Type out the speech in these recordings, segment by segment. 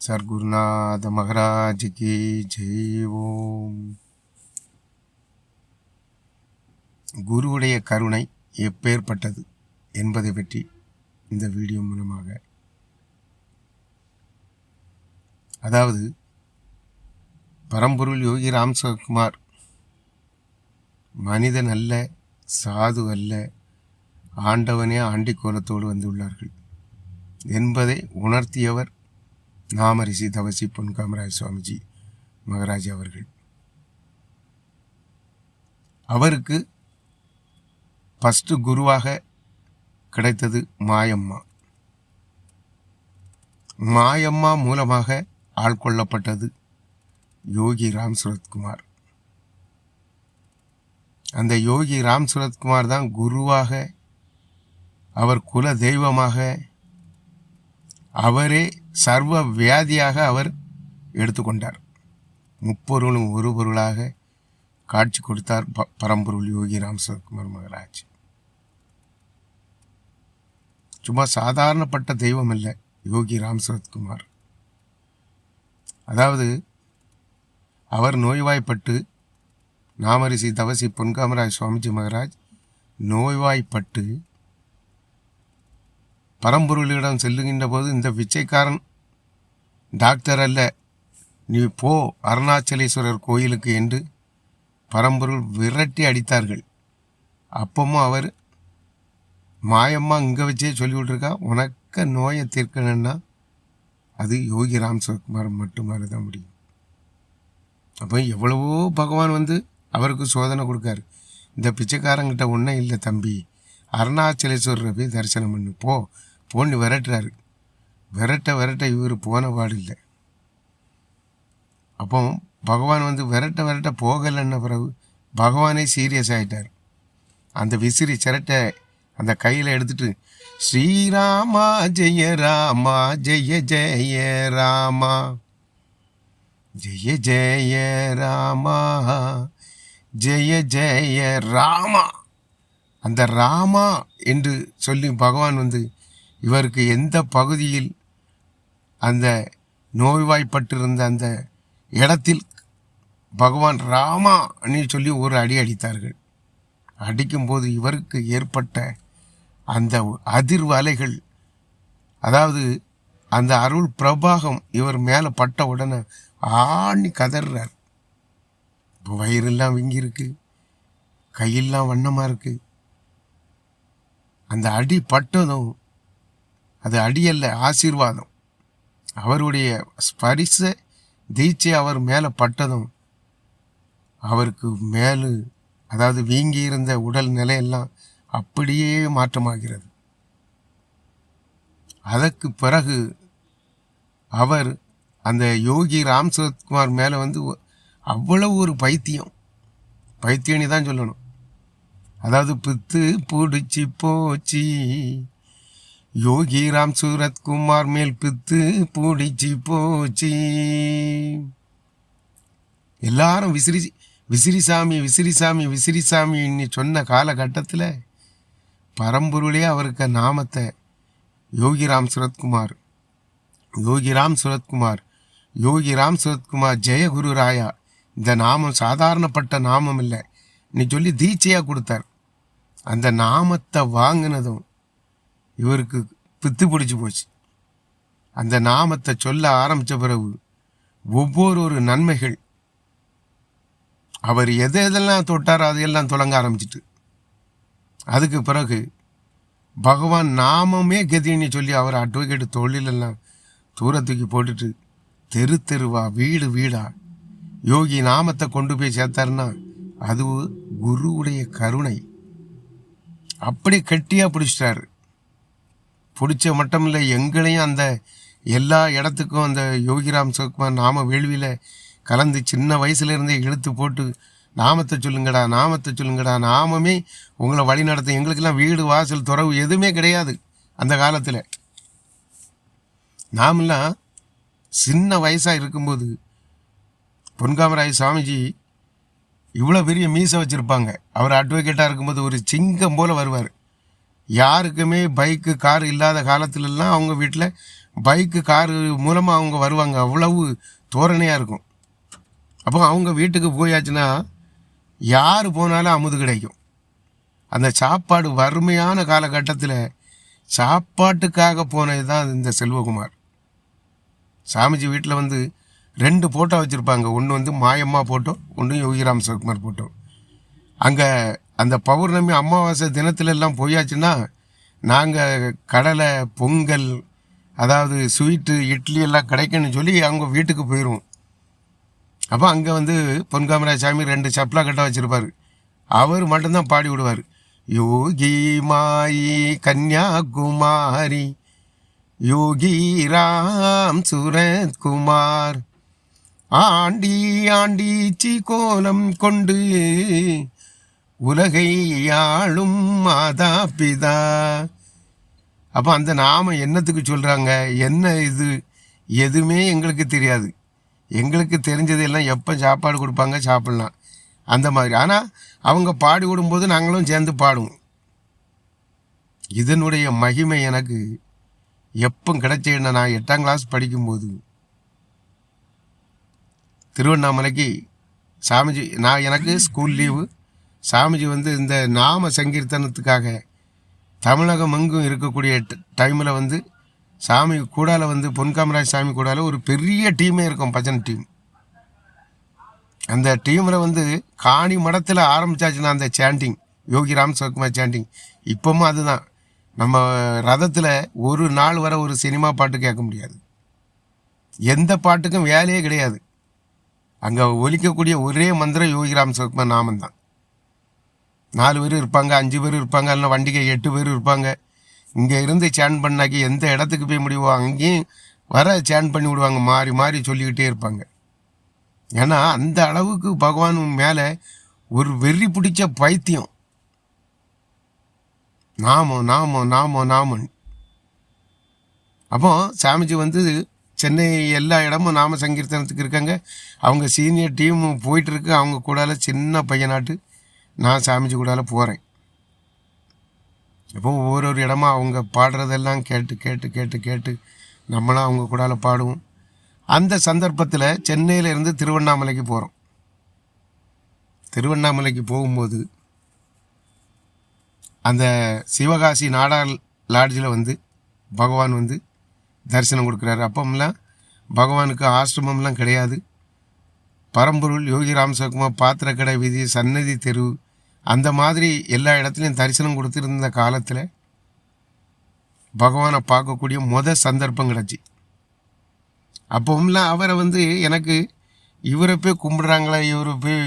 சர்க்குருநாத மகராஜுக்கு ஜெய் ஓம் குருவுடைய கருணை எப்பேற்பட்டது என்பதை பற்றி இந்த வீடியோ மூலமாக. அதாவது பரம்பொருள் யோகி ராம்சகுமார் மனிதன் அல்ல சாது அல்ல ஆண்டவனே ஆண்டிக்கோலத்தோடு வந்துள்ளார்கள் என்பதை உணர்த்தியவர் நாமரிசி தவசி பொன்காமராஜ் சுவாமிஜி மகராஜ் அவர்கள். அவருக்கு ஃபஸ்ட்டு குருவாக கிடைத்தது மாயம்மா. மாயம்மா மூலமாக ஆட்கொள்ளப்பட்டது யோகி ராம் சுரத்குமார். அந்த யோகி ராம் சுரத்குமார் தான் குருவாக அவர் குல தெய்வமாக அவரே சர்வ வியாதியாக அவர் எடுத்துக்கொண்டார். முப்பொருளும் ஒரு பொருளாக காட்சி கொடுத்தார் ப பரம்பொருள் யோகி ராம் மகராஜ். சும்மா சாதாரணப்பட்ட தெய்வம் இல்லை யோகி ராம் சரத்குமார் அதாவது அவர் நோய்வாய்ப்பட்டு நாமரிசி தவசி பொன்காமராஜ் சுவாமிஜி மகராஜ் நோய்வாய்ப்பட்டு பரம்பொருளிடம் செல்லுகின்ற போது இந்த பிச்சைக்காரன் டாக்டர் அல்ல. நீ போ அருணாச்சலேஸ்வரர் கோயிலுக்கு என்று பரம்பொருள் விரட்டி அடித்தார்கள். அப்பமும் அவர் மாயம்மா இங்கே வச்சே சொல்லி விட்ருக்கா உனக்க நோயை தீர்க்கணுன்னா அது யோகி ராம் சிவகுமார் மட்டுமால தான் முடியும். அப்போ எவ்வளவோ பகவான் வந்து அவருக்கு சோதனை கொடுக்காரு. இந்த பிச்சைக்காரங்கிட்ட ஒன்றும் இல்லை தம்பி. அருணாச்சலேஸ்வரரை போய் தரிசனம் பண்ணு. போ போன்னு விரட்டுறாரு. விரட்ட விரட்ட இவர் போன பாடில்லை. அப்போ பகவான் வந்து விரட்ட விரட்ட போகலைன்ன பிறகு பகவானே சீரியஸ் ஆகிட்டார் அந்த விசிறி சிரட்டை அந்த கையில் எடுத்துட்டு ஸ்ரீராமா ஜெய ராமா ஜெய ஜெய ராமா ஜெய ஜெய ராமா ஜெய ஜெய ராமா. அந்த ராமா என்று சொல்லி பகவான் வந்து இவருக்கு எந்த பகுதியில் அந்த நோய்வாய்ப்பட்டிருந்த அந்த இடத்தில் பகவான் ராமா சொல்லி ஒரு அடி அடித்தார்கள். அடிக்கும்போது இவருக்கு ஏற்பட்ட அந்த அதிர்வு அலைகள் அதாவது அந்த அருள் பிரபாகம் இவர் மேலே பட்ட உடனே ஆணி கதறார் இப்போ வயிறெல்லாம் விங்கியிருக்கு கையெல்லாம் வண்ணமாக இருக்கு. அந்த அடி பட்டதும் அது அடியல்ல ஆசீர்வாதம். அவருடைய ஸ்பரிச தீட்சை அவர் மேலே பட்டதும் அவருக்கு மேலு அதாவது வீங்கி இருந்த உடல் நிலையெல்லாம் அப்படியே மாற்றமாகிறது. அதற்கு பிறகு அவர் அந்த யோகி ராம் சரத்குமார் மேலே வந்து அவ்வளவு ஒரு பைத்தியம். பைத்தியனி தான் சொல்லணும். அதாவது பித்து பிடிச்சி போச்சு. யோகி ராம் சூரத்குமார் மேல் பித்து பிடிச்சி போச்சு. எல்லாரும் விசிறி விசிறிசாமி விசிறிசாமி விசிறிசாமின்னு சொன்ன காலகட்டத்தில் பரம்பொருளே அவருக்கு நாமத்தை. யோகிராம் சுரத்குமார் யோகிராம் சுரத்குமார் யோகிராம் சுரத்குமார் ஜெயகுரு ராயா. இந்த நாமம் சாதாரணப்பட்ட நாமம் இல்லை. நீ சொல்லி தீட்சையாக கொடுத்தார். அந்த நாமத்தை வாங்கினதும் இவருக்கு பித்து பிடிச்சி போச்சு. அந்த நாமத்தை சொல்ல ஆரம்பித்த பிறகு ஒவ்வொரு ஒரு நன்மைகள். அவர் எதை எதெல்லாம் தொட்டாரோ அதையெல்லாம் தொடங்க ஆரம்பிச்சிட்டு. அதுக்கு பிறகு பகவான் நாமமே கதின்னு சொல்லி அவர் அட்வொகேட் தொழிலெல்லாம் தூரத்துக்கு போட்டுட்டு தெரு தெருவா வீடு வீடா யோகி நாமத்தை கொண்டு போய் சேர்த்தாருன்னா அது குருவுடைய கருணை. அப்படி கட்டியாக பிடிச்சிட்டாரு. பிடிச்ச மட்டும் இல்லை எங்களையும் அந்த எல்லா இடத்துக்கும் அந்த யோகிராம் சிவகுமார் நாம வேள்வியில் கலந்து சின்ன வயசுலேருந்தே இழுத்து போட்டு நாமத்தை சொல்லுங்கடா நாமத்தை சொல்லுங்கடா நாமமே உங்களை வழி நடத்தும் எங்களுக்கெல்லாம் வீடு வாசல் துறவு எதுவுமே கிடையாது அந்த காலத்தில். நாமெல்லாம் சின்ன வயசாக இருக்கும்போது பொன்காமராய சுவாமிஜி இவ்வளோ பெரிய மீசை வச்சுருப்பாங்க. அவர் அட்வொகேட்டாக இருக்கும்போது ஒரு சிங்கம் போல் வருவார். யாருக்குமே பைக்கு கார் இல்லாத காலத்துலலாம் அவங்க வீட்டில் பைக்கு காரு மூலமாக அவங்க வருவாங்க. அவ்வளவு தோரணையாக இருக்கும். அப்போ அவங்க வீட்டுக்கு போயாச்சுன்னா யார் போனாலும் அமுது கிடைக்கும். அந்த சாப்பாடு வறுமையான காலகட்டத்தில் சாப்பாட்டுக்காக போனது தான் இந்த செல்வகுமார். சாமிஜி வீட்டில் வந்து ரெண்டு ஃபோட்டோ வச்சுருப்பாங்க. ஒன்று வந்து மாயம்மா போட்டோம் ஒன்று யோகிராம் சிவகுமார் போட்டோம் அங்கே அந்த பௌர்ணமி அமாவாசை தினத்துல எல்லாம் போயாச்சுன்னா நாங்கள் கடலை பொங்கல் அதாவது ஸ்வீட்டு இட்லி எல்லாம் கிடைக்குன்னு சொல்லி அவங்க வீட்டுக்கு போயிடுவோம் அப்போ அங்கே வந்து பொன்காமராஜ் சாமி ரெண்டு சப்ளா கட்ட வச்சுருப்பார். அவர் மட்டும்தான் பாடி விடுவார். யோகி மாயி கன்யாகுமாரி யோகி ராம் சுரத்குமார் ஆண்டி ஆண்டிச்சி கோலம் கொண்டு உலகை ஆளும் மாதா பிதா. அப்போ அந்த நாம என்னத்துக்கு சொல்கிறாங்க என்ன இது? எதுவுமே எங்களுக்கு தெரியாது. எங்களுக்கு தெரிஞ்சதெல்லாம் எப்போ சாப்பாடு கொடுப்பாங்க சாப்பிட்லாம். அந்த மாதிரி. ஆனால் அவங்க பாடி விடும்போது நாங்களும் சேர்ந்து பாடுவோம். இதனுடைய மகிமை எனக்கு எப்போ கிடைச்சேன்னா நான் எட்டாம் கிளாஸ் படிக்கும்போது திருவண்ணாமலைக்கு சாமிஜி நான் எனக்கு ஸ்கூல் லீவு சாமிஜி வந்து இந்த நாம சங்கீர்த்தனத்துக்காக தமிழகம் எங்கும் இருக்கக்கூடிய டைமில் வந்து சாமி கூடால வந்து பொன்காமராஜ் சாமி கூடால ஒரு பெரிய டீமே இருக்கும் பஜன் டீம் அந்த டீமில் வந்து காணி மடத்தில் ஆரம்பிச்சாச்சுன்னா அந்த சாண்டிங் யோகி ராம் சவுக்குமார் சாண்டிங் இப்போவும் அதுதான். நம்ம ரதத்தில் ஒரு நாள் வர ஒரு சினிமா பாட்டு கேட்க முடியாது. எந்த பாட்டுக்கும் வேலையே கிடையாது. அங்கே ஒலிக்கக்கூடிய ஒரே மந்திரம் யோகி ராம் நாமம் நாமந்தான் நாலு பேர் இருப்பாங்க அஞ்சு பேர் இருப்பாங்க இல்லை வண்டிகை எட்டு பேர் இருப்பாங்க. இங்கே இருந்து சேன் பண்ணாக்கி எந்த இடத்துக்கு போய் முடிவோ அங்கேயும் வர சேன் பண்ணி விடுவாங்க மாறி மாறி சொல்லிக்கிட்டே இருப்பாங்க. ஏன்னா அந்த அளவுக்கு பகவான் மேலே ஒரு வெறி பிடிச்ச பைத்தியம். நாமோ நாமோ நாமோ நாமன் அப்போ சாமிஜி வந்து சென்னை எல்லா இடமும் நாம சங்கீர்த்தனத்துக்கு இருக்காங்க. அவங்க சீனியர் டீம் போயிட்டு இருக்கு. அவங்க கூடால சின்ன பையனாட்டு. நான் சாமிஜி கூடால போகிறேன் எப்போ ஒவ்வொரு ஒரு இடமா அவங்க பாடுறதெல்லாம் கேட்டு கேட்டு கேட்டு கேட்டு நம்மளாம் அவங்க கூடால பாடுவோம். அந்த சந்தர்ப்பத்தில் சென்னையிலேருந்து திருவண்ணாமலைக்கு போகிறோம் திருவண்ணாமலைக்கு போகும்போது அந்த சிவகாசி நாடார் லாட்ஜில் வந்து பகவான் வந்து தரிசனம் கொடுக்குறாரு. அப்போம்லாம் பகவானுக்கு ஆசிரமம்லாம் கிடையாது. பரம்பொருள் யோகி ராம்சகுமார் பாத்திரக்கடை வீதி சன்னதி தெரு அந்த மாதிரி எல்லா இடத்துலையும் தரிசனம் கொடுத்துருந்த காலத்தில் பகவானை பார்க்கக்கூடிய முத சந்தர்ப்பம் கிடச்சி. அப்போவும்லாம் அவரை வந்து எனக்கு இவரை போய் கும்பிட்றாங்களா இவரை போய்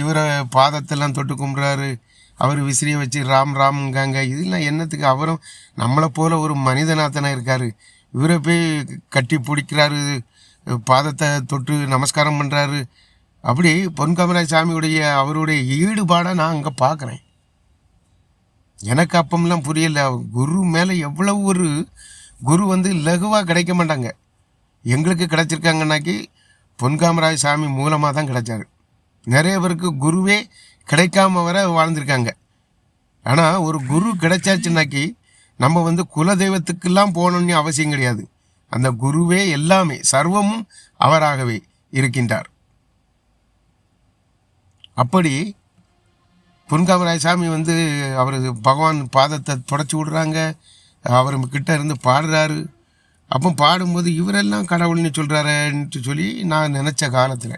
இவரை பாதத்தெல்லாம் தொட்டு கும்பிட்றாரு அவர் விசிறியை வச்சு ராம் ராம்ங்காங்க இதெல்லாம் என்னத்துக்கு அவரும் நம்மளை போல் ஒரு மனிதனாத்தனை இருக்கார். இவரை போய் கட்டி பிடிக்கிறாரு பாதத்தை தொட்டு நமஸ்காரம் பண்ணுறாரு அப்படி பொன்காமராஜ் சாமியுடைய அவருடைய ஈடுபாடை நான் அங்கே பார்க்குறேன். எனக்கு அப்பம்லாம் புரியலை. குரு மேலே எவ்வளவு ஒரு குரு வந்து லகுவாக கிடைக்க மாட்டாங்க. எங்களுக்கு கிடைச்சிருக்காங்கன்னாக்கி பொன்காமராஜ் சாமி மூலமாக தான் கிடைச்சாரு. நிறைய பேருக்கு குருவே கிடைக்காம வர வாழ்ந்திருக்காங்க. ஆனால் ஒரு குரு கிடைச்சாச்சுனாக்கி நம்ம வந்து குலதெய்வத்துக்கெல்லாம் போகணும்னு அவசியம் கிடையாது. அந்த குருவே எல்லாமே சர்வமும் அவராகவே இருக்கின்றார். அப்படி பொன்காமராய சாமி வந்து அவர் பகவான் பாதத்தை தொடச்சி விடுறாங்க. அவர் கிட்ட இருந்து பாடுறாரு. அப்போ பாடும்போது இவரெல்லாம் கடவுள்னு சொல்கிறாருன்ட்டு சொல்லி நான் நினச்ச காலத்தில்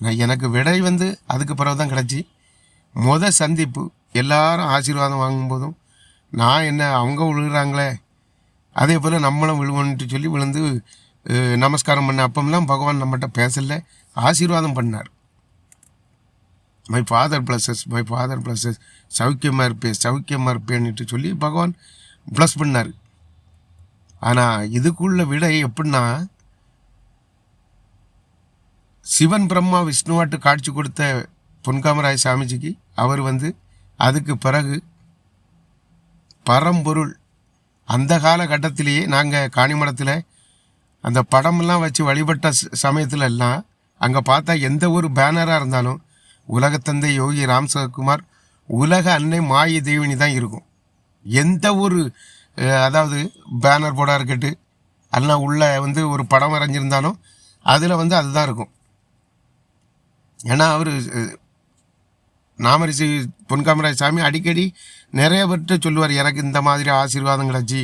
நான் எனக்கு விடை வந்து அதுக்கு பிறகு தான் கிடச்சி. முத சந்திப்பு எல்லாரும் ஆசீர்வாதம் வாங்கும்போதும் நான் என்ன அவங்க விழுகிறாங்களே அதே போல் நம்மளும் விழுவோன்ட்டு சொல்லி விழுந்து நமஸ்காரம் பண்ண அப்பம்லாம் பகவான் நம்மகிட்ட பேசல ஆசீர்வாதம் பண்ணார். My father blesses my father blesses சௌக்கியமாக இருப்பேன் சௌக்கியமாக இருப்பேன்னுட்டு சொல்லி பகவான் ப்ளஸ் பண்ணார். ஆனால் இதுக்குள்ள விடை எப்படின்னா சிவன் பிரம்மா விஷ்ணுவாட்டு காட்சி கொடுத்த பொன்காமராய சாமிஜிக்கு அவர் வந்து அதுக்கு பிறகு பரம்பொருள் அந்த காலகட்டத்திலேயே நாங்கள் காணிமடத்தில் அந்த படமெல்லாம் வச்சு வழிபட்ட ச- சமயத்துல எல்லாம் அங்கே பார்த்தா எந்த ஒரு பேனராக இருந்தாலும் உலகத்தந்தை யோகி ராம்சகுமார் உலக அன்னை மாயி தேவினி தான் இருக்கும். எந்த ஒரு அதாவது பேனர் போர்டாக இருக்கட்டும் அல்ல உள்ள வந்து ஒரு படம் வரைஞ்சிருந்தாலும் அதில் வந்து அதுதான் இருக்கும். ஏன்னா அவர் நாமரிசி பொன்காமராஜ் சாமி அடிக்கடி நிறைய பேர்கிட்ட சொல்லுவார் எனக்கு இந்த மாதிரி ஆசீர்வாதம் கிடச்சி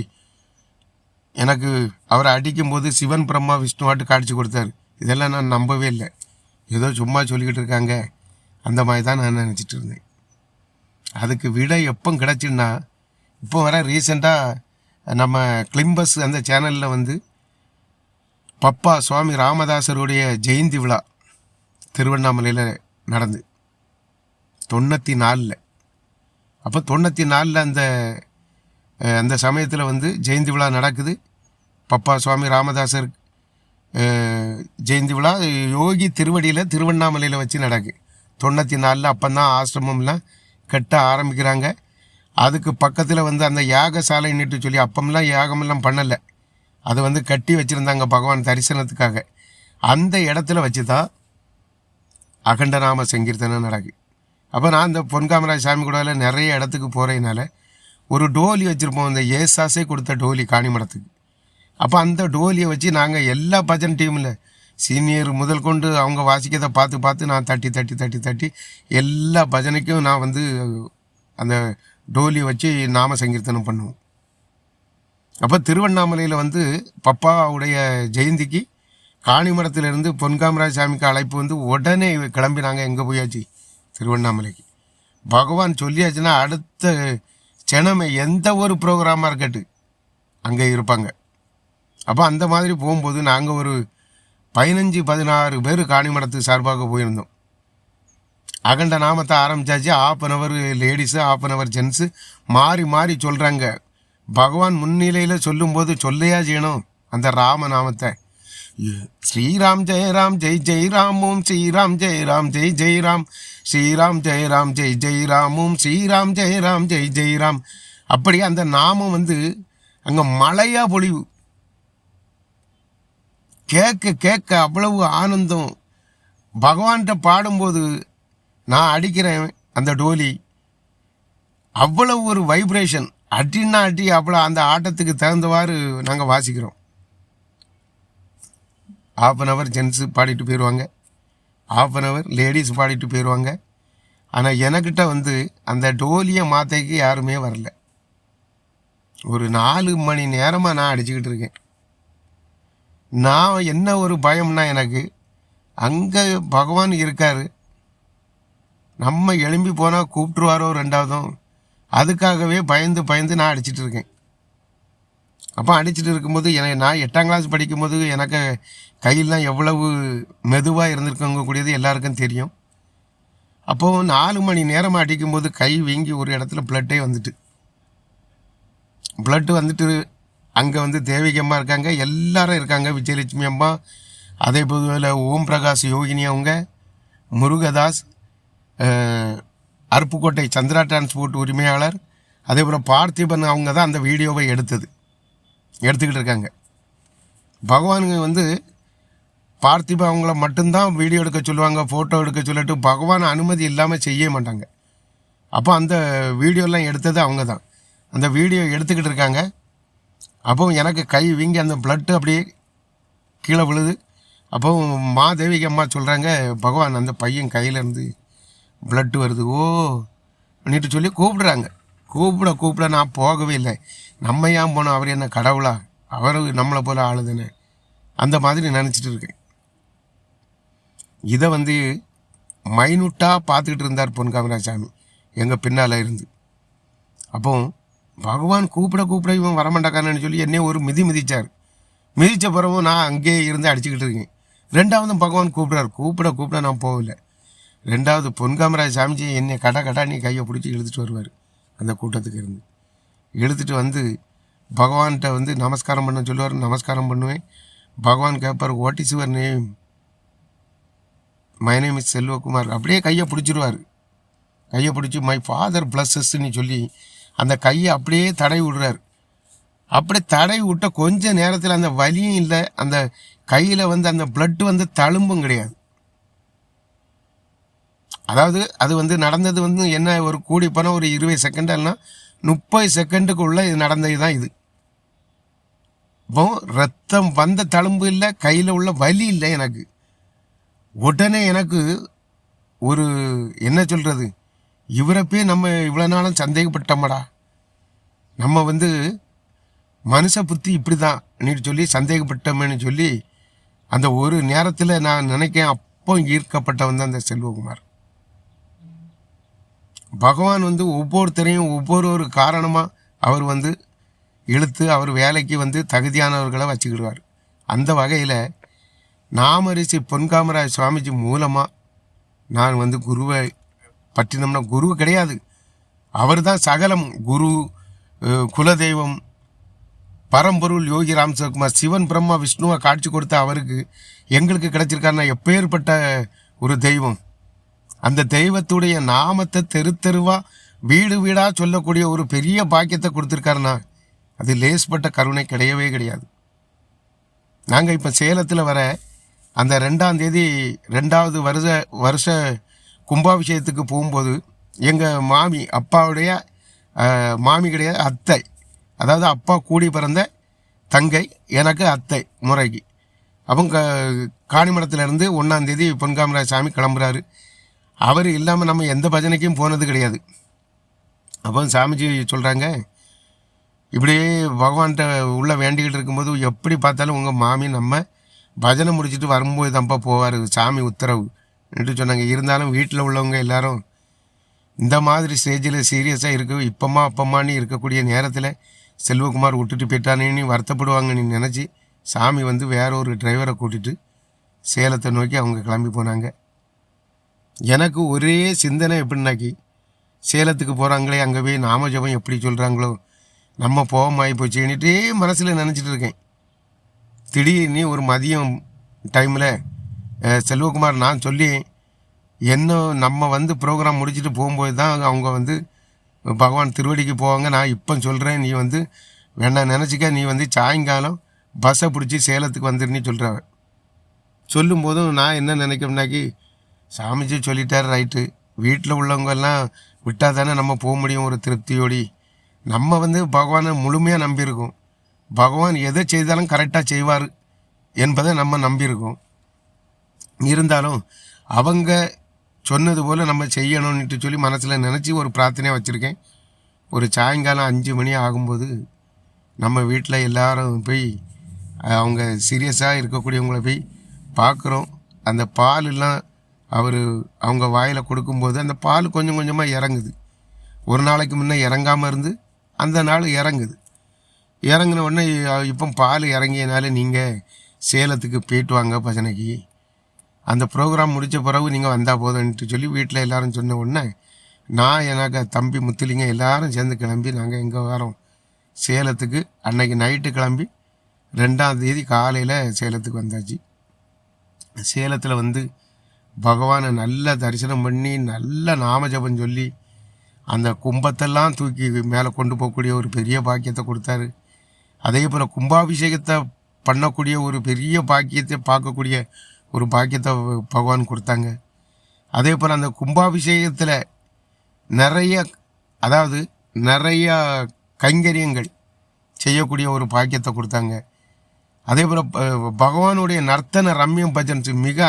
எனக்கு அவரை அடிக்கும்போது சிவன் பிரம்மா விஷ்ணுவாட்டு காட்சி கொடுத்தாரு. இதெல்லாம் நான் நம்பவே இல்லை. ஏதோ சும்மா சொல்லிக்கிட்டு இருக்காங்க. அந்த மாதிரி தான் நான் நினச்சிட்டு இருந்தேன். அதுக்கு விடை எப்போ கிடச்சுன்னா இப்போ வர ரீசெண்டாக நம்ம கிளிம்பஸ் அந்த சேனலில் வந்து பப்பா சுவாமி ராமதாசருடைய ஜெயந்தி விழா திருவண்ணாமலையில் நடந்து தொண்ணூற்றி நாலில். அப்போ தொண்ணூற்றி நாலில் அந்த அந்த சமயத்தில் வந்து ஜெயந்தி விழா நடக்குது. பப்பா சுவாமி ராமதாசர் ஜெயந்தி விழா யோகி திருவடியில் திருவண்ணாமலையில் வச்சு நடக்கு. தொண்ணூற்றி நாலில் அப்போ தான் ஆசிரமம்லாம் கட்ட ஆரம்பிக்கிறாங்க. அதுக்கு பக்கத்தில் வந்து அந்த யாகசாலைன்னுட்டு சொல்லி அப்பம்லாம் யாகமெல்லாம் பண்ணலை. அதை வந்து கட்டி வச்சுருந்தாங்க பகவான் தரிசனத்துக்காக. அந்த இடத்துல வச்சு தான் அகண்டநாம சங்கீர்த்தனம் நடக்கு அப்போ நான் இந்த பொன்காமராஜ் சாமி கூட நிறைய இடத்துக்கு போகிறதுனால ஒரு டோலி வச்சுருப்போம். அந்த ஏசாஸே கொடுத்த டோலி காணிமடத்துக்கு. அப்போ அந்த டோலியை வச்சு நாங்கள் எல்லா பஜன் டீமில் சீனியர் முதல் கொண்டு அவங்க வாசிக்கிறதை பார்த்து பார்த்து நான் தட்டி தட்டி தட்டி தட்டி எல்லா பஜனைக்கும் நான் வந்து அந்த டோலி வச்சு நாம சங்கீர்த்தனம் பண்ணுவோம். அப்போ திருவண்ணாமலையில் வந்து பப்பாவுடைய ஜெயந்திக்கு காணிமடத்திலிருந்து பொன்காமராஜ் சாமிக்கு அழைப்பு வந்து உடனே கிளம்பி நாங்கள் எங்கே போயாச்சு? திருவண்ணாமலைக்கு. பகவான் சொல்லியாச்சுன்னா அடுத்த செனமே எந்த ஒரு ப்ரோக்ராமாக இருக்கட்டு அங்கே இருப்பாங்க. அப்போ அந்த மாதிரி போகும்போது நாங்கள் ஒரு பதினஞ்சு பதினாறு பேர் காணிமடத்து சார்பாக போயிருந்தோம். அகண்ட நாமத்தை ஆரம்பிச்சாச்சு. Half an hour ladies half an hour gents மாறி மாறி சொல்கிறாங்க பகவான் முன்னிலையில் சொல்லும்போது சொல்லையா செய்யணும் அந்த ராம நாமத்தை. ஸ்ரீராம் ஜெயராம் ஜெய் ஜெய் ராமும் ஸ்ரீராம் ஜெயராம் ஜெய் ஜெய் ராம் ஸ்ரீராம் ஜெயராம் ஜெய் ஜெய் ராமும் ஸ்ரீராம் ஜெயராம் ஜெய் ஜெய் ராம். அப்படி அந்த நாமம் வந்து அங்கே மழையாக பொழிவு. கேட்க கேட்க அவ்வளவு ஆனந்தம். பகவான்கிட்ட பாடும்போது நான் அடிக்கிறேன் அந்த டோலி. அவ்வளவு ஒரு வைப்ரேஷன் அட்டின்னா அட்டி அவ்வளோ அந்த ஆட்டத்துக்கு தகுந்தவாறு நாங்கள் வாசிக்கிறோம். ஆஃப் அன் ஹவர் ஜென்ஸு பாடிட்டு போயிடுவாங்க ஆஃப் அன் ஹவர் லேடிஸ் பாடிட்டு போயிடுவாங்க ஆனால் எனக்கிட்ட வந்து அந்த டோலியை மாத்தைக்கு யாருமே வரல. ஒரு நாலு மணி நேரமாக நான் அடிச்சுக்கிட்டு இருக்கேன். நான் என்ன ஒரு பயம்னா எனக்கு அங்கே பகவான் இருக்கார். நம்ம எழும்பி போனால் கூப்பிட்டுருவாரோ ரெண்டாவதும் அதுக்காகவே பயந்து பயந்து நான் அடிச்சிட்டு இருக்கேன். அப்போ அடிச்சிட்டு இருக்கும்போது எனக்கு நான் எட்டாம் கிளாஸ் படிக்கும்போது எனக்கு கையெல்லாம் எவ்வளவு மெதுவாக இருந்திருக்கங்க கூடியது எல்லாருக்கும் தெரியும். அப்போது நாலு மணி நேரமாக அடிக்கும்போது கை வீங்கி ஒரு இடத்துல பிளட்டே வந்துட்டு. பிளட்டு வந்துட்டு அங்கே வந்து தேவிகம்மா இருக்காங்க. எல்லாரும் இருக்காங்க. விஜயலட்சுமி அம்மா அதே போல ஓம் பிரகாஷ் யோகினி அவங்க முருகதாஸ் அருப்புக்கோட்டை சந்திரா டிரான்ஸ்போர்ட் உரிமையாளர் அதே போல் பார்த்திபன் அவங்க தான் அந்த வீடியோவை எடுத்தது. எடுத்துக்கிட்டு இருக்காங்க. பகவானுங்க வந்து பார்த்திப அவங்கள மட்டும்தான் வீடியோ எடுக்க சொல்லுவாங்க ஃபோட்டோ எடுக்க சொல்லிட்டு பகவான் அனுமதி இல்லாமல் செய்ய மாட்டாங்க. அப்போ அந்த வீடியோலாம் எடுத்தது அவங்க தான். அந்த வீடியோ எடுத்துக்கிட்டு இருக்காங்க. அப்போ எனக்கு கை வீங்கி அந்த பிளட்டு அப்படியே கீழே விழுது. அப்போ மாதேவிக்கு அம்மா சொல்கிறாங்க பகவான் அந்த பையன் கையிலேருந்து பிளட்டு வருது. ஓ! அப்படின்ட்டு சொல்லி கூப்பிடுறாங்க. கூப்பிட கூப்பிட நான் போகவே இல்லை. நம்ம ஏன் போனோம்? அவர் என்ன கடவுளா? அவர் நம்மளை போல் ஆளுதுன்னு. அந்த மாதிரி நினச்சிட்டு இருக்கேன். இதை வந்து மைனூட்டாக பார்த்துக்கிட்டு இருந்தார் பொன் காமராஜாமி எங்கள் பின்னால் இருந்து. அப்போ பகவான் கூப்பிட கூப்பிட இவன் வரமாட்டாக்கானு சொல்லி என்னைய ஒரு மிதி மிதித்தார் மிதித்த பிறவும் நான் அங்கேயே இருந்து அடிச்சுக்கிட்டு இருக்கேன். ரெண்டாவதும் பகவான் கூப்பிட்றாரு. கூப்பிட கூப்பிட நான் போகல. ரெண்டாவது பொன்காமராஜ் சாமிஜி என்னை கடை கடா நீ கையை பிடிச்சி இழுத்துட்டு வருவார். அந்த கூட்டத்துக்கு இருந்து. இழுத்துட்டு வந்து பகவான்கிட்ட வந்து நமஸ்காரம் பண்ண சொல்லுவார். நமஸ்காரம் பண்ணுவேன். பகவான் கேட்பார் what is your name my name is Selvakumar. அப்படியே கையை பிடிச்சிருவார். கையை பிடிச்சி மை ஃபாதர் பிளஸ்ஸஸ்ன்னு சொல்லி அந்த கையை அப்படியே தடவி விடுறாரு. அப்படியே தடவி விட்ட கொஞ்ச நேரத்தில் அந்த வலியும் இல்லை அந்த கையில் வந்து அந்த பிளட் வந்து தழும்பும் கிடையாது. அதாவது அது வந்து நடந்தது வந்து என்ன ஒரு கூடி போனால் ஒரு இருபது செகண்ட் இல்லைனா முப்பது செகண்டுக்குள்ளே இது நடந்தது தான் இது. இப்போ ரத்தம் வந்த தழும்பு இல்லை கையில் உள்ள வலி இல்லை எனக்கு. உடனே எனக்கு ஒரு என்ன சொல்கிறது இவரப்பே நம்ம இவ்வளோ நாளும் சந்தேகப்பட்டோம்டா. நம்ம வந்து மனுஷ புத்தி இப்படி தான் சொல்லி சந்தேகப்பட்டோமேன்னு சொல்லி அந்த ஒரு நேரத்தில் நான் நினைக்கேன் அப்போ ஈர்க்கப்பட்டவன் தான் அந்த செல்வகுமார். பகவான் வந்து ஒவ்வொருத்தரையும் ஒவ்வொரு ஒரு காரணமாக அவர் வந்து இழுத்து அவர் வேலைக்கு வந்து தகுதியானவர்களை வச்சுக்கிடுவார். அந்த வகையில் நாமரிசி பொன்காமராஜ் சுவாமிஜி மூலமாக நான் வந்து குருவை பற்றினோம்னா குரு கிடையாது. அவர் தான் சகலம். குரு குலதெய்வம் பரம்பொருள் யோகி ராம்சவகுமார் சிவன் பிரம்மா விஷ்ணுவை காட்சி கொடுத்த அவருக்கு எங்களுக்கு கிடைச்சிருக்காருன்னா எப்பேற்பட்ட ஒரு தெய்வம்? அந்த தெய்வத்துடைய நாமத்தை தெரு தெருவாக வீடு வீடாக சொல்லக்கூடிய ஒரு பெரிய பாக்கியத்தை கொடுத்துருக்காருன்னா அது லேஸ்பட்ட கருணை கிடையவே கிடையாது. நாங்கள் இப்போ சேலத்தில் வர அந்த ரெண்டாம் தேதி ரெண்டாவது வருஷ வருஷ கும்பாபிஷேகத்துக்கு போகும்போது எங்கள் மாமி அப்பாவுடைய மாமி கிடையாது அத்தை. அதாவது அப்பா கூடி பிறந்த தங்கை எனக்கு அத்தை முறைக்கு. அவங்க காணிமடத்துலேருந்து ஒன்றாந்தேதி பொன்காமராஜ சாமி கிளம்புறாரு. அவர் இல்லாமல் நம்ம எந்த பஜனைக்கும் போனது கிடையாது. அப்போ சாமிஜி சொல்கிறாங்க இப்படியே பகவான்கிட்ட உள்ளே வேண்டிக்கிட்டு இருக்கும்போது எப்படி பார்த்தாலும் உங்கள் மாமி நம்ம பஜனை முடிச்சுட்டு வரும்போது தான்ப்பா போவார். சாமி உத்தரவு. என்று சொன்னாங்க. இருந்தாலும் வீட்டில் உள்ளவங்க எல்லாரும் இந்த மாதிரி ஸ்டேஜில் சீரியஸாக இருக்க இப்பமா அப்பம்மான்னு இருக்கக்கூடிய நேரத்தில் செல்வகுமார் விட்டுட்டு போயிட்டானேன்னு வருத்தப்படுவாங்கன்னு நினச்சி சாமி வந்து வேற ஒரு டிரைவரை கூட்டிட்டு சேலத்தை நோக்கி அவங்க கிளம்பி போனாங்க. எனக்கு ஒரே சிந்தனை எப்படின்னாக்கி சேலத்துக்கு போகிறாங்களே அங்கே போய் நாம ஜபம் எப்படி சொல்கிறாங்களோ நம்ம போகமாயி போச்சுன்னுட்டே மனசில் நினச்சிட்டு இருக்கேன். திடீர்னு ஒரு மதியம் டைமில் செல்வகுமார் நான் சொல்லி என்ன நம்ம வந்து ப்ரோக்ராம் முடிச்சுட்டு போகும்போது தான் அவங்க வந்து பகவான் திருவடிக்கு போவாங்க. நான் இப்போ சொல்கிறேன் நீ வந்து வேணா நினச்சிக்க. நீ வந்து சாயங்காலம் பஸ்ஸை பிடிச்சி சேலத்துக்கு வந்துருன்னு சொல்கிறாங்க சொல்லும்போதும் நான் என்ன நினைக்கிறேன்னாக்கி சாமிஜி சொல்லிட்டார் ரைட்டு. வீட்டில் உள்ளவங்கெல்லாம் விட்டால் தானே நம்ம போக முடியும் ஒரு திருப்தியோடி. நம்ம வந்து பகவானை முழுமையாக நம்பியிருக்கோம். பகவான் எதை செய்தாலும் கரெக்டாக செய்வார் என்பதை நம்ம நம்பியிருக்கோம். இருந்தாலும் அவங்க சொன்னது போல் நம்ம செய்யணும்னுட்டு சொல்லி மனசில் நினச்சி ஒரு பிரார்த்தனையாக வச்சுருக்கேன். ஒரு சாயங்காலம் அஞ்சு மணி ஆகும்போது நம்ம வீட்டில் எல்லாரும் போய் அவங்க சீரியஸாக இருக்கக்கூடியவங்கள போய் பார்க்குறோம் அந்த பாலெல்லாம் அவர் அவங்க வாயில் கொடுக்கும்போது அந்த பால் கொஞ்சம் கொஞ்சமாக இறங்குது. ஒரு நாளைக்கு முன்னே இறங்காமல் இருந்து அந்த நாள் இறங்குது. இறங்கின உடனே இப்போ பால் இறங்கியனால நீங்கள் சேலத்துக்கு போயிட்டு வாங்க பஜனைக்கு அந்த ப்ரோக்ராம் முடித்த பிறகு நீங்கள் வந்தால் போதும்ன்ட்டு சொல்லி வீட்டில் எல்லாரும் சொன்ன உடனே நான் எனக்கு தம்பி முத்துலிங்க எல்லாரும் சேர்ந்து கிளம்பி நாங்கள் எங்கே வரோம்? சேலத்துக்கு. அன்னைக்கு நைட்டு கிளம்பி ரெண்டாம் தேதி காலையில் சேலத்துக்கு வந்தாச்சு. சேலத்தில் வந்து பகவானை நல்ல தரிசனம் பண்ணி நல்ல நாம ஜபம் சொல்லி அந்த கும்பத்தெல்லாம் தூக்கி மேலே கொண்டு போகக்கூடிய ஒரு பெரிய பாக்கியத்தை கொடுத்தாரு. அதே போல் கும்பாபிஷேகத்தை பண்ணக்கூடிய ஒரு பெரிய பாக்கியத்தை பார்க்கக்கூடிய ஒரு பாக்கியத்தை பகவான் கொடுத்தாங்க. அதே போல் அந்த கும்பாபிஷேகத்தில் நிறைய அதாவது நிறைய கைங்கரியங்கள் செய்யக்கூடிய ஒரு பாக்கியத்தை கொடுத்தாங்க. அதே போல் பகவானுடைய நர்த்தன ரம்யம் பஜன்ஸ் மிக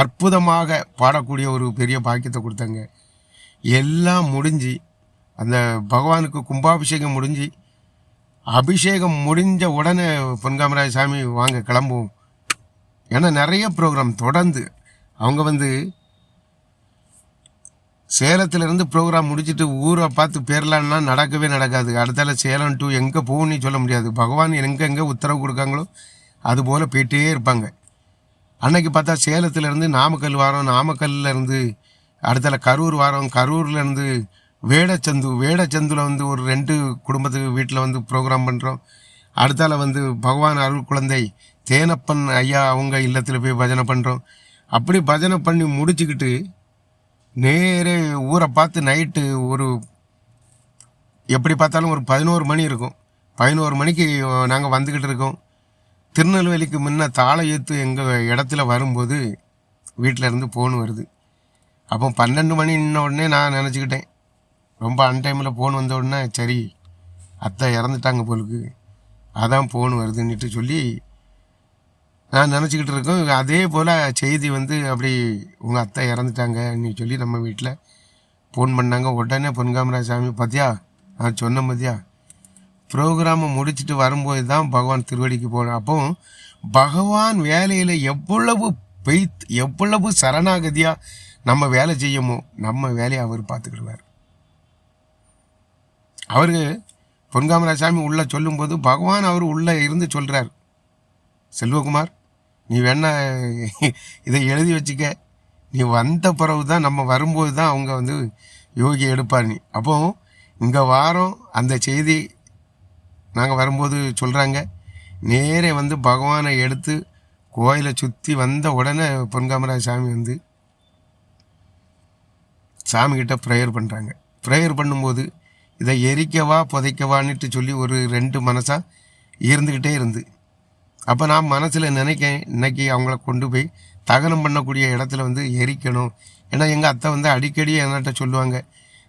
அற்புதமாக பாடக்கூடிய ஒரு பெரிய பாக்கியத்தை கொடுத்தாங்க. எல்லாம் முடிஞ்சு அந்த பகவானுக்கு கும்பாபிஷேகம் முடிஞ்சு அபிஷேகம் முடிஞ்ச உடனே பொன்காமராஜ சாமி வாங்க கிளம்புவோம். ஏன்னா நிறைய ப்ரோக்ராம் தொடர்ந்து அவங்க வந்து சேலத்திலேருந்து ப்ரோக்ராம் முடிச்சுட்டு ஊரை பார்த்து பேரலான்னா நடக்கவே நடக்காது. அடுத்தால சேலம் டு எங்கே போகணும்னு சொல்ல முடியாது. பகவான் எங்கே எங்கே உத்தரவு கொடுக்காங்களோ அது போல் போயிட்டே இருப்பாங்க. அன்னைக்கு பார்த்தா சேலத்துலேருந்து நாமக்கல் வாரம் நாமக்கல்லேருந்து அடுத்தால கரூர் வாரம் கரூர்லேருந்து வேடச்சந்து வேடச்சந்தில் வந்து ஒரு ரெண்டு குடும்பத்துக்கு வீட்டில் வந்து ப்ரோக்ராம் பண்ணுறோம் அடுத்தால வந்து பகவான் அருள் குழந்தை தேனப்பன் ஐயா அவங்க இல்லத்தில் போய் பஜனை பண்ணுறோம் அப்படி பஜனை பண்ணி முடிச்சுக்கிட்டு நேரே ஊரை பார்த்து நைட்டு ஒரு எப்படி பார்த்தாலும் ஒரு பதினோரு மணி இருக்கும். பதினோரு மணிக்கு நாங்கள் வந்துக்கிட்டு இருக்கோம். திருநெல்வேலிக்கு முன்ன தாளையத்து எங்கள் இடத்துல வரும்போது வீட்டில் இருந்து ஃபோன் வருது. அப்போ பன்னெண்டு மணி நின்ன உடனே நான் நினச்சிக்கிட்டேன். ரொம்ப அன்டைமில் ஃபோன் வந்த உடனே சரி அத்தை இறந்துட்டாங்க போலுக்கு. அதான் ஃபோன் வருதுன்னுட்டு சொல்லி நான் நினச்சிக்கிட்டு இருக்கோம். அதே போல் செய்தி வந்து அப்படி உங்கள் அத்தை இறந்துட்டாங்கன்னு சொல்லி நம்ம வீட்டில் ஃபோன் பண்ணாங்க. உடனே பொன்காமராஜ் சாமி பார்த்தியா நான் சொன்ன பார்த்தியா ப்ரோக்ராமை முடிச்சுட்டு வரும்போது தான் பகவான் திருவடிக்கு போனேன் அப்போ பகவான் வேலையில் எவ்வளவு பெய்த் எவ்வளவு சரணாகதியாக நம்ம வேலை செய்யமோ நம்ம வேலையை அவர் பார்த்துக்கிடுவார். அவருக்கு பொன்காமராஜ் சாமி உள்ளே சொல்லும்போது பகவான் அவர் உள்ளே இருந்து சொல்கிறார் செல்வகுமார் நீ வேணா இதை எழுதி வச்சுக்க. நீ வந்த பிறகு தான் நம்ம வரும்போது தான் அவங்க வந்து யோகி எடுப்பார் நீ. அப்போ இங்கே வாரம் அந்த செய்தி நாங்கள் வரும்போது சொல்கிறாங்க நேரே வந்து பகவானை எடுத்து கோயிலை சுற்றி வந்த உடனே பொன்காமராஜ சாமி வந்து சாமிக்கிட்ட ப்ரேயர் பண்ணுறாங்க ப்ரேயர் பண்ணும்போது இதை எரிக்கவா புதைக்கவான்னுட்டு சொல்லி ஒரு ரெண்டு மனசாக இருந்துக்கிட்டே இருந்து. அப்போ நான் மனசில் நினைக்கேன் இன்னைக்கு அவங்கள கொண்டு போய் தகனம் பண்ணக்கூடிய இடத்துல வந்து எரிக்கணும். ஏன்னா எங்கள் அத்தை வந்து அடிக்கடி என்கிட்ட சொல்லுவாங்க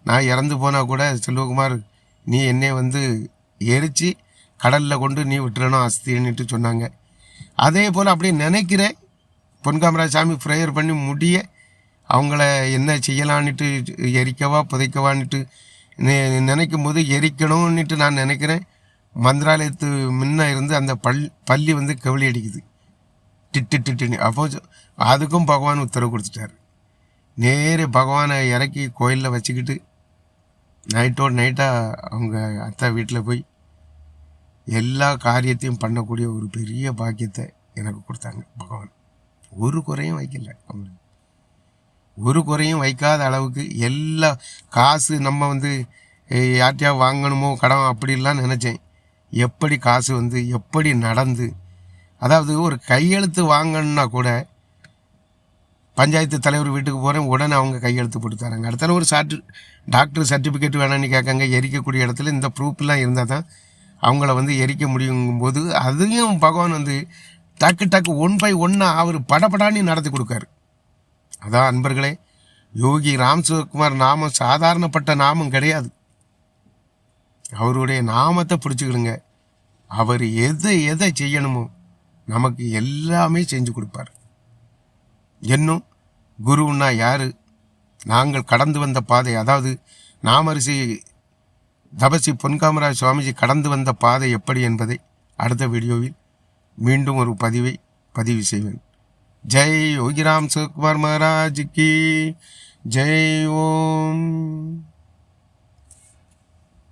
நான் இறந்து போனால் கூட செல்வகுமார் நீ என்னை வந்து எரித்து கடலில் கொண்டு நீ விட்டுறணும் அஸ்தின்னுட்டு சொன்னாங்க. அதே போல் அப்படி நினைக்கிறேன் பொன்காமராஜ் சாமி ப்ரேயர் பண்ணி முடிய அவங்கள என்ன செய்யலான்னுட்டு எரிக்கவா புதைக்கவான்னுட்டு நினைக்கும் போது எரிக்கணும்னுட்டு நான் நினைக்கிறேன். மந்திராலயத்து முன்ன இருந்து அந்த பல் பள்ளி வந்து கவிழி அடிக்குது. டிட்டு டிட்டுன்னு அப்போ அதுக்கும் பகவான் உத்தரவு கொடுத்துட்டாரு. நேரே பகவானை இறக்கி கோயிலில் வச்சுக்கிட்டு நைட்டோட நைட்டாக அவங்க அத்தை வீட்டில் போய் எல்லா காரியத்தையும் பண்ணக்கூடிய ஒரு பெரிய பாக்கியத்தை எனக்கு கொடுத்தாங்க பகவான். ஒரு குறையும் வைக்கல அவங்களுக்கு. ஒரு குறையும் வைக்காத அளவுக்கு எல்லா காசு நம்ம வந்து eh, வாங்கணுமோ கடன் அப்படிலாம் நினச்சேன். எப்படி காசு வந்து எப்படி நடந்து அதாவது ஒரு கையெழுத்து வாங்கணுன்னா கூட பஞ்சாயத்து தலைவர் வீட்டுக்கு போகிறேன் உடனே அவங்க கையெழுத்து போட்டு தராங்க. அடுத்தால ஒரு சார்ட்டு டாக்டர் சர்டிஃபிகேட் வேணான்னு கேட்காங்க எரிக்கக்கூடிய இடத்துல இந்த ப்ரூஃப்லாம் இருந்தால் தான் அவங்கள வந்து எரிக்க முடியுங்கும்போது அதையும் பகவான் வந்து டக்கு டக்கு ஒன் பை ஒன்னாக அவர் படபடான்னு நடத்தி கொடுக்காரு. அதான் அன்பர்களே யோகி ராம்சிவகுமார் நாமம் சாதாரணப்பட்ட நாமம் கிடையாது. அவருடைய நாமத்தை பிடிச்சிக்கிடுங்க அவர் எதை எதை செய்யணுமோ நமக்கு எல்லாமே செஞ்சு கொடுப்பார். இன்னும் குருன்னா யாரு? நாங்கள் கடந்து வந்த பாதை அதாவது நாமரிசி தபசி பொன்காமராஜ் சுவாமிஜி கடந்து வந்த பாதை எப்படி என்பதை அடுத்த வீடியோவில் மீண்டும் ஒரு பதிவை பதிவு செய்வேன். ஜெய் யோகிராம் சிவகுமார் மகாராஜ் கி ஜெய் ஓம்.